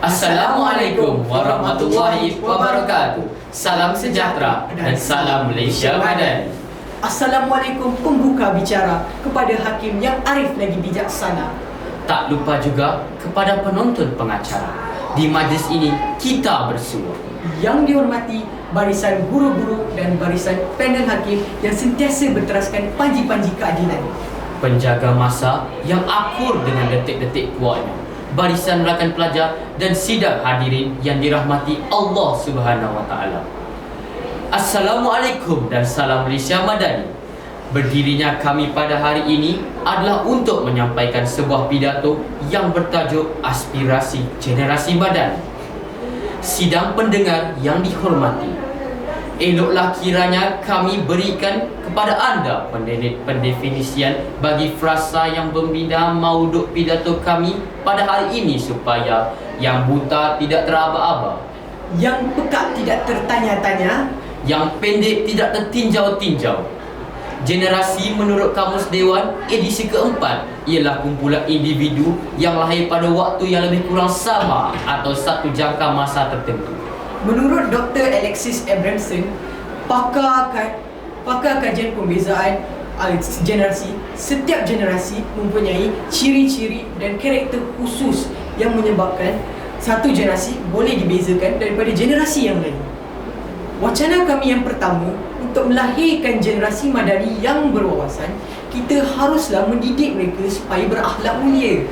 Assalamualaikum warahmatullahi wabarakatuh. Salam sejahtera dan salam Malaysia Madani. Assalamualaikum pembuka bicara kepada hakim yang arif lagi bijaksana. Tak lupa juga kepada penonton pengacara. Di majlis ini kita bersua. Yang dihormati barisan guru-guru dan barisan panel hakim yang sentiasa berteraskan panji-panji keadilan. Penjaga masa yang akur dengan detik-detik kuatnya. Barisan rakan pelajar dan sidang hadirin yang dirahmati Allah Subhanahu Wa Taala. Assalamualaikum dan salam Malaysia Madani. Berdirinya kami pada hari ini adalah untuk menyampaikan sebuah pidato yang bertajuk Aspirasi Generasi Madani. Sidang pendengar yang dihormati. Eloklah kiranya kami berikan kepada anda pendefinisian bagi frasa yang membina mauduk pidato kami pada hari ini supaya yang buta tidak teraba-aba, Yang pekak tidak tertanya-tanya, yang pendek tidak tertinjau-tinjau. Generasi menurut Kamus Dewan edisi keempat ialah kumpulan individu yang lahir pada waktu yang lebih kurang sama atau satu jangka masa tertentu. Menurut Dr. Alexis Abramson, pakar ka- pakar kajian pembezaan uh, generasi, setiap generasi mempunyai ciri-ciri dan karakter khusus yang menyebabkan satu generasi boleh dibezakan daripada generasi yang lain. Wacana kami yang pertama untuk melahirkan generasi madani yang berwawasan, kita haruslah mendidik mereka supaya berakhlak mulia.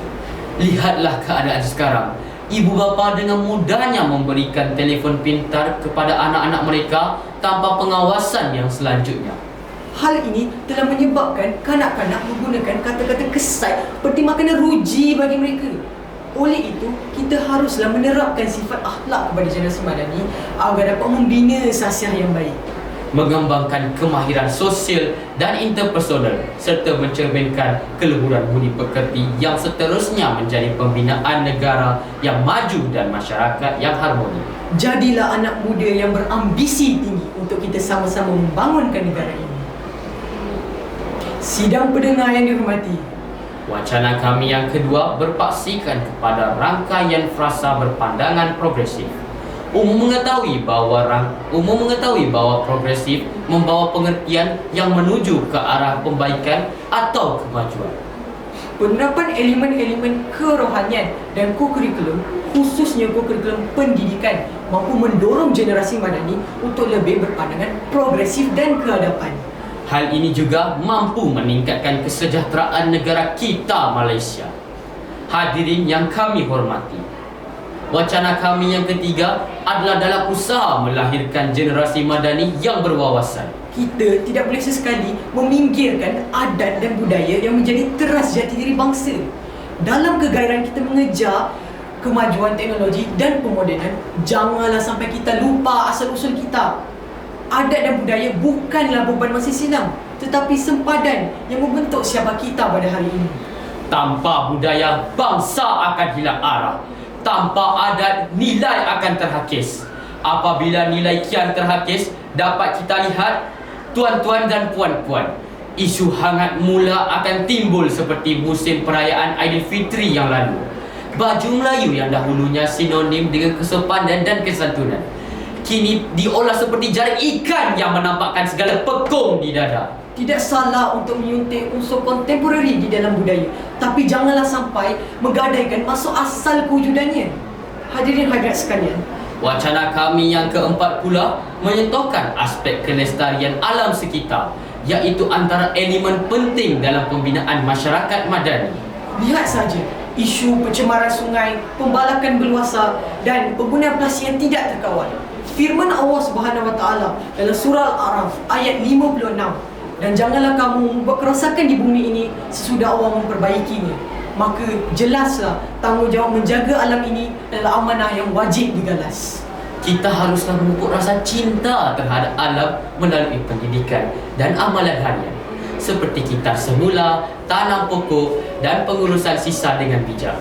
Lihatlah keadaan sekarang. Ibu bapa dengan mudahnya memberikan telefon pintar kepada anak-anak mereka tanpa pengawasan yang selanjutnya. Hal ini telah menyebabkan kanak-kanak menggunakan kata-kata kesat seperti makanan ruji bagi mereka. Oleh itu, kita haruslah menerapkan sifat akhlak kepada generasi madani agar dapat membina sasiah yang baik. Mengembangkan kemahiran sosial dan interpersonal serta mencerminkan keluhuran budi pekerti yang seterusnya menjadi pembinaan negara yang maju dan masyarakat yang harmoni. Jadilah anak muda yang berambisi tinggi untuk kita sama-sama membangunkan negara ini. Sidang pendengar yang dihormati, Wacana kami yang kedua berpaksikan kepada rangkaian frasa berpandangan progresif. Umum mengetahui bahawa rang, umum mengetahui bahawa progresif membawa pengertian yang menuju ke arah pembaikan atau kemajuan. penerapan elemen-elemen kerohanian dan kokurikulum khususnya kokurikulum pendidikan mampu mendorong generasi madani untuk lebih berpandangan progresif dan keadapan. Hal ini juga mampu meningkatkan kesejahteraan negara kita Malaysia. Hadirin yang kami hormati. Wacana kami yang ketiga adalah dalam usaha melahirkan generasi madani yang berwawasan. Kita tidak boleh sesekali meminggirkan adat dan budaya yang menjadi teras jati diri bangsa. Dalam kegairan kita mengejar kemajuan teknologi dan pemodenan, janganlah sampai kita lupa asal-usul kita. Adat dan budaya bukanlah beban masa silam, tetapi sempadan yang membentuk siapa kita pada hari ini. Tanpa budaya, bangsa akan hilang arah. Tanpa adat, nilai akan terhakis. Apabila nilai kian terhakis, dapat kita lihat tuan-tuan dan puan-puan. Isu hangat mula akan timbul seperti musim perayaan Aidilfitri yang lalu. Baju Melayu yang dahulunya sinonim dengan kesopanan dan kesantunan. Kini diolah seperti jaring ikan yang menampakkan segala pekung di dada. Tidak salah untuk menyuntik unsur kontemporari di dalam budaya. Tapi janganlah sampai menggadaikan masuk asal kewujudannya. Hadirin hadirat sekalian Wacana kami yang keempat pula menyentuhkan aspek kelestarian alam sekitar iaitu antara elemen penting dalam pembinaan masyarakat madani. Lihat saja isu pencemaran sungai, pembalakan berluasa dan penggunaan plastik yang tidak terkawal. Firman Allah Subhanahu Wa Taala dalam surah Al-A'raf ayat 56 dan janganlah kamu membuat kerosakan di bumi ini sesudah Allah memperbaikinya. Maka jelaslah tanggungjawab menjaga alam ini adalah amanah yang wajib digalas. Kita haruslah memupuk rasa cinta terhadap alam melalui pendidikan dan amalan harian. Seperti kita semula, tanam pokok dan pengurusan sisa dengan bijak.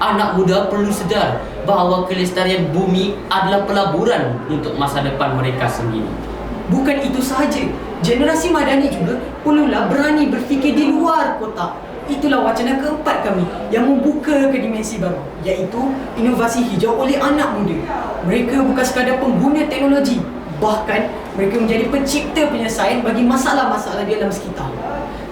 Anak muda perlu sedar bahawa kelestarian bumi adalah pelaburan untuk masa depan mereka sendiri. Bukan itu sahaja, generasi madani juga perlulah berani berfikir di luar kotak. Itulah wacana keempat kami yang membuka ke dimensi baru iaitu inovasi hijau oleh anak muda. Mereka bukan sekadar pengguna teknologi, bahkan mereka menjadi pencipta penyelesaian bagi masalah-masalah di alam sekitar.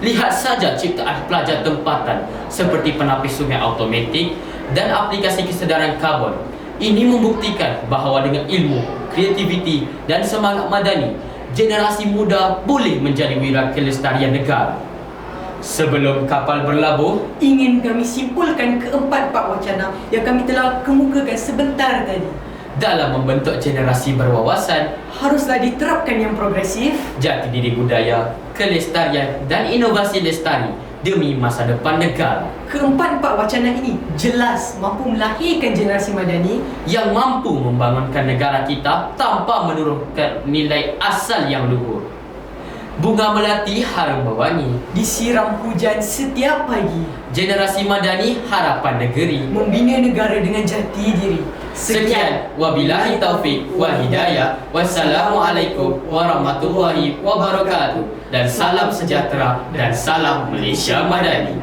Lihat saja ciptaan pelajar tempatan seperti penapis sungai automatik dan aplikasi kesedaran karbon. Ini membuktikan bahawa dengan ilmu, kreativiti dan semangat madani, generasi muda boleh menjadi wira kelestarian negara. Sebelum kapal berlabuh, Ingin kami simpulkan keempat-empat wacana yang kami telah kemukakan sebentar tadi. dalam membentuk generasi berwawasan, Haruslah diterapkan yang progresif jati diri budaya, kelestarian dan inovasi lestari demi masa depan negara Keempat-empat wacana ini jelas mampu melahirkan generasi madani yang mampu membangunkan negara kita tanpa menurunkan nilai asal yang luhur. Bunga melati harum mewangi, disiram hujan setiap pagi generasi madani harapan negeri. membina negara dengan jati diri. Sekian wabillahi taufik wal hidayah. Wassalamualaikum warahmatullahi wabarakatuh dan salam sejahtera dan salam Malaysia Madani.